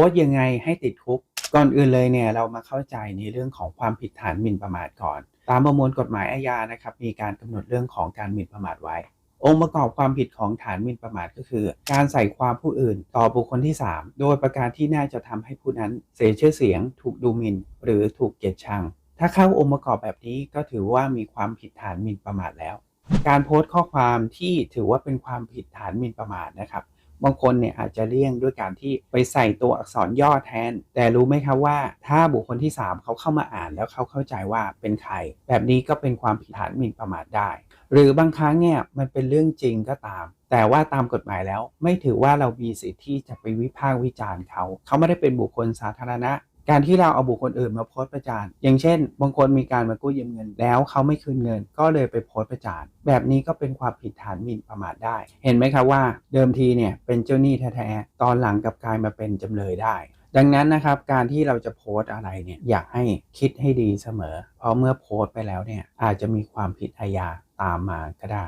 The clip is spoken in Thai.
สต์ยังไงให้ติดคุก ก่อนอื่นเลยเนี่ยเรามาเข้าใจในเรื่องของความผิดฐานหมิ่นประมาทก่อน ตามประมวลกฎหมายอาญานะครับมีการกำหนดเรื่องของการหมิ่นประมาทไว้ องค์ประกอบความผิดของฐานหมิ่นประมาทก็คือ การใส่ความผู้อื่นต่อบุคคลที่ 3 โดยประการที่น่าจะทำให้ผู้นั้นเสียชื่อเสียง ถูกดูหมิ่น หรือถูกเกลียดชัง ถ้าเข้าองค์ประกอบแบบนี้ก็ถือว่ามีความผิดฐานหมิ่นประมาทแล้ว การโพสต์ข้อความที่ถือว่าเป็นความผิดฐานหมิ่นประมาทนะครับ บางคนเนี่ยอาจจะเลี่ยงด้วยการที่ไปใส่ตัวอักษรย่อแทน แต่รู้ไหมครับว่า ถ้าบุคคลที่ 3 เขาเข้ามาอ่านแล้วเขาเข้าใจว่าเป็นใคร แบบนี้ก็เป็นความผิดฐานหมิ่นประมาทได้ หรือบางครั้งเนี่ยมันเป็นเรื่องจริงก็ตาม แต่ว่าตามกฎหมายแล้ว ไม่ถือว่าเรามีสิทธิ์ที่จะไปวิพากษ์วิจารณ์เขา เขาไม่ได้เป็นบุคคลสาธารณะ การที่เราเอาบุคคลอื่นมาโพสต์ประจานอย่างเช่น บางคนมีการมากู้ยืมเงิน แล้วเขาไม่คืนเงิน ก็เลยไปโพสต์ประจานแบบนี้ก็เป็นความผิดฐานหมิ่นประมาทได้ เห็นไหมครับว่า เดิมทีเนี่ยเป็นเจ้าหนี้แท้ๆตอนหลังกับกลายมาเป็นจำเลยได้ ดังนั้นนะครับการที่เราจะโพสต์อะไรเนี่ยอยากให้คิดให้ดีเสมอ เพราะเมื่อโพสต์ไปแล้วเนี่ยอาจจะมีความผิดอาญาตามมาก็ได้